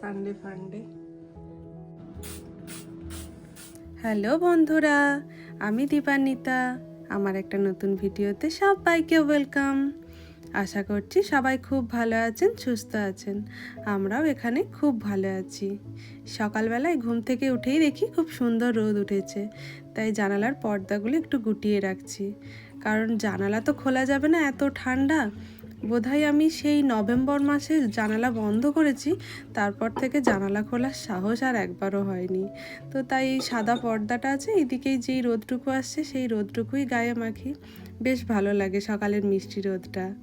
Sunday ফান্ডে hello বন্ধুরা। আমি দীপান্বিতা। আমার একটা নতুন ভিডিওতে সবাইকে ওয়েলকাম আশা করছি সবাই খুব ভালো আছেন, সুস্থ আছেন। আমরাও এখানে খুব ভালো আছি। সকালবেলায় ঘুম থেকে উঠেই দেখি খুব সুন্দর রোদ উঠেছে। তাই জানালার পর্দাগুলো একটু গুটিয়ে রাখছি। কারণ জানালা তো খোলা যাবে না, এত ঠান্ডা। বোধহয় আমি সেই নভেম্বর মাসে জানালা বন্ধ করেছি, তারপর থেকে জানালা খোলার সাহস আর একবারও হয়নি। তো তাই এই সাদা পর্দাটা আছে, এদিকেই যেই রোদটুকু আসছে সেই রোদটুকুই গায়ে মাখি। বেশ ভালো লাগে সকালের মিষ্টি রোদটা।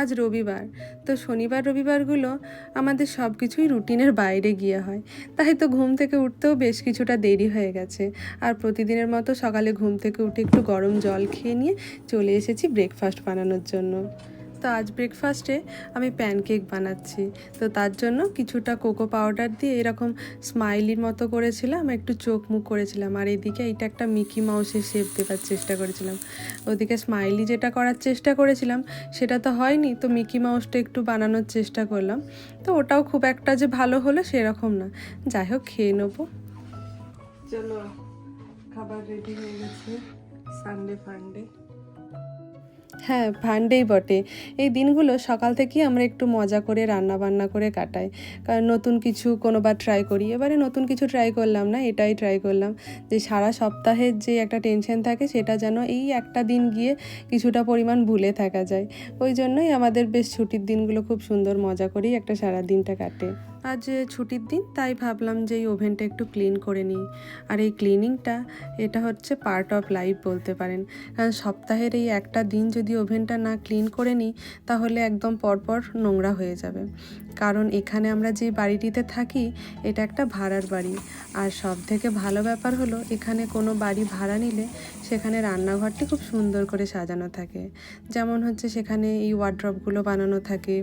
আজ রবিবার। তো শনিবার, রবিবারগুলো আমাদের সব কিছুই রুটিনের বাইরে গিয়ে হয়। তাই তো ঘুম থেকে উঠতেও বেশ কিছুটা দেরি হয়ে গেছে। আর প্রতিদিনের মতো সকালে ঘুম থেকে উঠে একটু গরম জল খেয়ে নিয়ে চলে এসেছি ব্রেকফাস্ট বানানোর জন্য। তো আজ ব্রেকফাস্টে আমি প্যানকেক বানাচ্ছি। তো তার জন্য কিছুটা কোকো পাউডার দিয়ে এরকম স্মাইলির মতো করেছিলাম, একটু চোখ মুখ করেছিলাম। আর এদিকে এইটা একটা মিকি মাউসের শেপ দেওয়ার চেষ্টা করেছিলাম। ওদিকে স্মাইলি যেটা করার চেষ্টা করেছিলাম, সেটা তো হয়নি, তো মিকি মাউসটা একটু বানানোর চেষ্টা করলাম। তো ওটাও খুব একটা যে ভালো হলো সেরকম না। যাই হোক, খেয়ে নেব। চলো, খাবার রেডি হয়ে গেছে সানডে ফান্ডে হ্যাঁ ভান্ডেই বটে। এই দিনগুলো সকাল থেকেই আমরা একটু মজা করে রান্না বান্না করে কাটাই। কারণ নতুন কিছু কোনোবার ট্রাই করি। এবারে নতুন কিছু ট্রাই করলাম না, এটাই ট্রাই করলাম। যে সারা সপ্তাহের যে একটা টেনশন থাকে, সেটা যেন এই একটা দিন গিয়ে কিছুটা পরিমাণ ভুলে থাকা যায়। ওই জন্যই আমাদের বেশ ছুটির দিনগুলো খুব সুন্দর মজা করেই একটা সারা দিনটা কাটে। আজ ছুটির দিন, তাই ভাবলাম যে এই ওভেনটা একটু ক্লিন করে নিই। আর এই ক্লিনিংটা, এটা হচ্ছে পার্ট অফ লাইফ বলতে পারেন। কারণ সপ্তাহের এই একটা দিন যদি ওভেনটা না ক্লিন করে নিই, তাহলে একদম পরপর নোংরা হয়ে যাবে। কারণ এখানে আমরা যে বাড়িটিতে থাকি, এটা একটা ভাড়ার বাড়ি। আর সব থেকে ভালো ব্যাপার হলো, এখানে কোনো বাড়ি ভাড়া নিলে, সেখানে রান্নাঘরটি খুব সুন্দর করে সাজানো থাকে। যেমন হচ্ছে সেখানে এই ওয়ার্ড্রপগুলো বানানো থাকে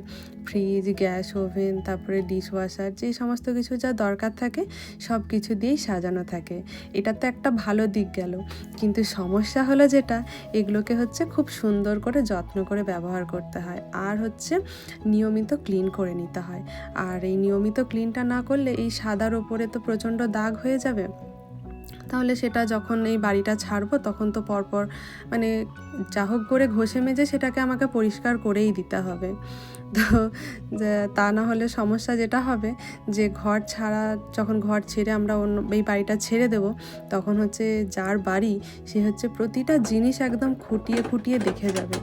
ফ্রিজ গ্যাস, ওভেন, তারপরে ডিশ ওয়াশার যে সমস্ত কিছু যা দরকার থাকে, সব কিছু দিয়েই সাজানো থাকে। এটা তো একটা ভালো দিক গেল। কিন্তু সমস্যা হলো যেটা, এগুলোকে হচ্ছে খুব সুন্দর করে যত্ন করে ব্যবহার করতে হয়। আর হচ্ছে নিয়মিত ক্লিন করে নিতে হয়। আর এই নিয়মিত ক্লিনটা না করলে এই সাদার ওপরে তো প্রচণ্ড দাগ হয়ে যাবে। তাহলে সেটা যখন এই বাড়িটা ছাড়বো, তখন তো পরপর মানে যা হোক করে ঘষে মেজে সেটাকে আমাকে পরিষ্কার করেই দিতে হবে। তো তা না হলে সমস্যা যেটা হবে যে ঘর ছাড়া যখন ঘর ছেড়ে আমরা অন্য এই বাড়িটা ছেড়ে দেব, তখন হচ্ছে যার বাড়ি সে হচ্ছে প্রতিটা জিনিস একদম খুঁটিয়ে খুঁটিয়ে দেখে যাবে।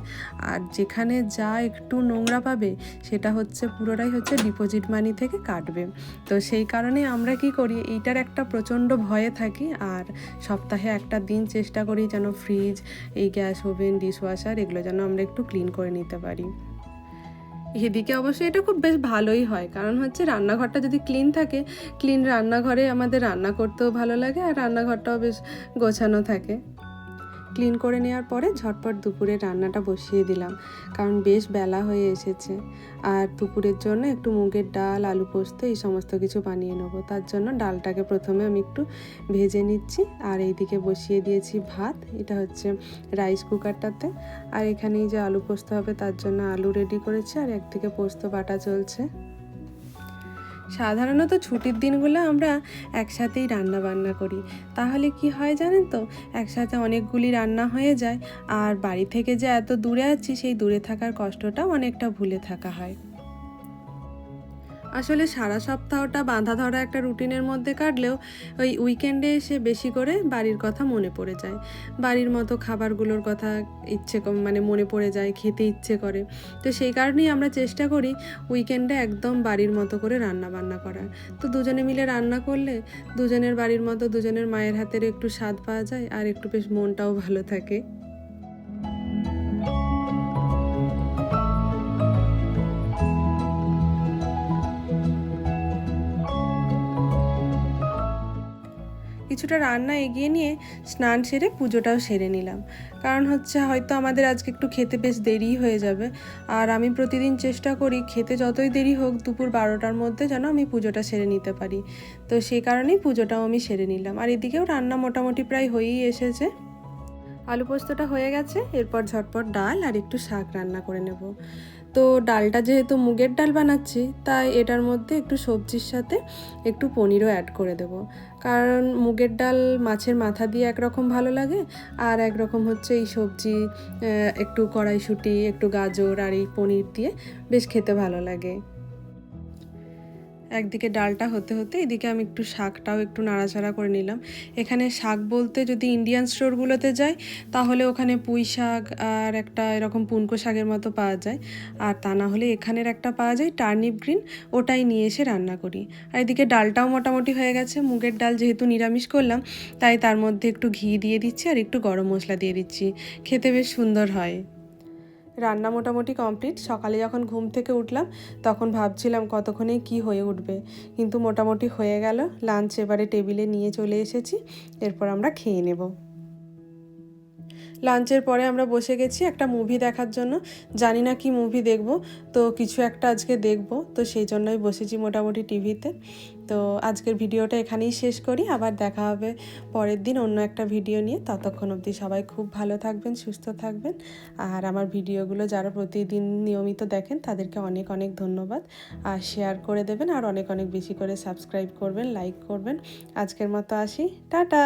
আর যেখানে যা একটু নোংরা পাবে সেটা হচ্ছে পুরোটাই হচ্ছে ডিপোজিট মানি থেকে কাটবে। তো সেই কারণে আমরা কি করি, এইটার একটা প্রচণ্ড ভয়ে থাকি আর সপ্তাহে একটা দিন চেষ্টা করি যেন ফ্রিজ এই গ্যাস ওভেন ডিশওয়াশার এগুলো যেন আমরা একটু ক্লিন করে নিতে পারি। এদিকে অবশ্যই এটা খুব বেশ ভালোই হয়। কারণ হচ্ছে রান্নাঘরটা যদি ক্লিন থাকে ক্লিন রান্নাঘরে আমাদের রান্না করতেও ভালো লাগে আর রান্নাঘরটাও বেশ গোছানো থাকে। ক্লিন করে নেওয়ার পরে ঝটপট দুপুরে রান্নাটা বসিয়ে দিলাম, কারণ বেশ বেলা হয়ে এসেছে। আর দুপুরের জন্য একটু মুগের ডাল, আলু পোস্ত এই সমস্ত কিছু বানিয়ে নেব। তার জন্য ডালটাকে প্রথমে আমি একটু ভেজে নিচ্ছি, আর এইদিকে বসিয়ে দিয়েছি ভাত। এটা হচ্ছে রাইস কুকারটাতে। আর এখানেই যে আলু পোস্ত হবে তার জন্য আলু রেডি করেছি, আর একদিকে পোস্ত বাটা চলছে সাধারণত ছুটির দিনগুলো আমরা একসাথেই রান্না বান্না করি। তাহলে কি হয় জানেন তো? একসাথে অনেকগুলি রান্না হয়ে যায়, আর বাড়ি থেকে যে এত দূরে আছি, সেই দূরে থাকার কষ্টটা অনেকটা ভুলে থাকা হয়। আসলে সারা সপ্তাহটা বাঁধা ধরা একটা রুটিনের মধ্যে কাটলেও ওই উইকেন্ডে এসে বেশি করে বাড়ির কথা মনে পড়ে যায়। বাড়ির মতো খাবারগুলোর কথা ইচ্ছে মানে মনে পড়ে যায়, খেতে ইচ্ছে করে। তো সেই কারণেই আমরা চেষ্টা করি উইকেন্ডে একদম বাড়ির মতো করে রান্না বান্না করার। তো দুজনে মিলে রান্না করলে দুজনের বাড়ির মতো দুজনের মায়ের হাতের একটু স্বাদ পাওয়া যায় আর একটু বেশ মনটাও ভালো থাকে। কিছুটা রান্না এগিয়ে নিয়ে স্নান সেরে পুজোটাও সেরে নিলাম। কারণ হচ্ছে হয়তো আমাদের আজকে একটু খেতে বেশ দেরি হয়ে যাবে। আর আমি প্রতিদিন চেষ্টা করি খেতে যতই দেরি হোক দুপুর বারোটার মধ্যে যেন আমি পুজোটা সেরে নিতে পারি। তো সেই কারণেই পুজোটাও আমি সেরে নিলাম। আর এদিকেও রান্না মোটামুটি প্রায় হয়েই এসেছে। আলু পোস্তটা হয়ে গেছে, এরপর ঝটপট ডাল আর একটু শাক রান্না করে নেব। তো ডালটা যেহেতু মুগের ডাল বানাচ্ছি, তাই এটার মধ্যে একটু সবজির সাথে একটু পনিরও অ্যাড করে দেব। কারণ মুগের ডাল মাছের মাথা দিয়ে একরকম ভালো লাগে, আর একরকম হচ্ছে এই সবজি একটু কড়াইশুটি, একটু গাজর আর এই পনির দিয়ে বেশ খেতে ভালো লাগে। একদিকে ডালটা হতে হতে এদিকে আমি একটু শাকটাও একটু নাড়াচাড়া করে নিলাম। এখানে শাক বলতে যদি ইন্ডিয়ান স্টোরগুলোতে যাই, তাহলে ওখানে পুঁই শাক আর একটা এরকম পুনকো শাকের মতো পাওয়া যায়। আর তা না হলে এখানের একটা পাওয়া যায় টার্নিপ গ্রিন ওটাই নিয়ে এসে রান্না করি। আর এদিকে ডালটাও মোটামুটি হয়ে গেছে। মুগের ডাল যেহেতু নিরামিষ করলাম, তাই তার মধ্যে একটু ঘি দিয়ে দিচ্ছি আর একটু গরম মশলা দিয়ে দিচ্ছি। খেতে বেশ সুন্দর হয়। রান্না মোটামুটি কমপ্লিট। সকালে যখন ঘুম থেকে উঠলাম, তখন ভাবছিলাম কতক্ষণে কি হয়ে উঠবে। কিন্তু মোটামুটি হয়ে গেল। লাঞ্চ এবারে টেবিলে নিয়ে চলে এসেছি। এরপর আমরা খেয়ে নেব। লাঞ্চের পরে আমরা বসে গেছি একটা মুভি দেখার জন্য। জানি না কি মুভি দেখব, তো কিছু একটা আজকে দেখব, তো সেই জন্যই বসেছি মোটামুটি টিভিতে। তো আজকের ভিডিওটা এখানেই শেষ করি, আবার দেখা হবে পরের দিন অন্য একটা ভিডিও নিয়ে। ততক্ষণ অবধি সবাই খুব ভালো থাকবেন, সুস্থ থাকবেন। আর আমার ভিডিওগুলো যারা প্রতিদিন নিয়মিত দেখেন, তাদেরকে অনেক অনেক ধন্যবাদ। আর শেয়ার করে দেবেন, আর অনেক অনেক বেশি করে সাবস্ক্রাইব করবেন লাইক করবেন। আজকের মতো আসি, টাটা!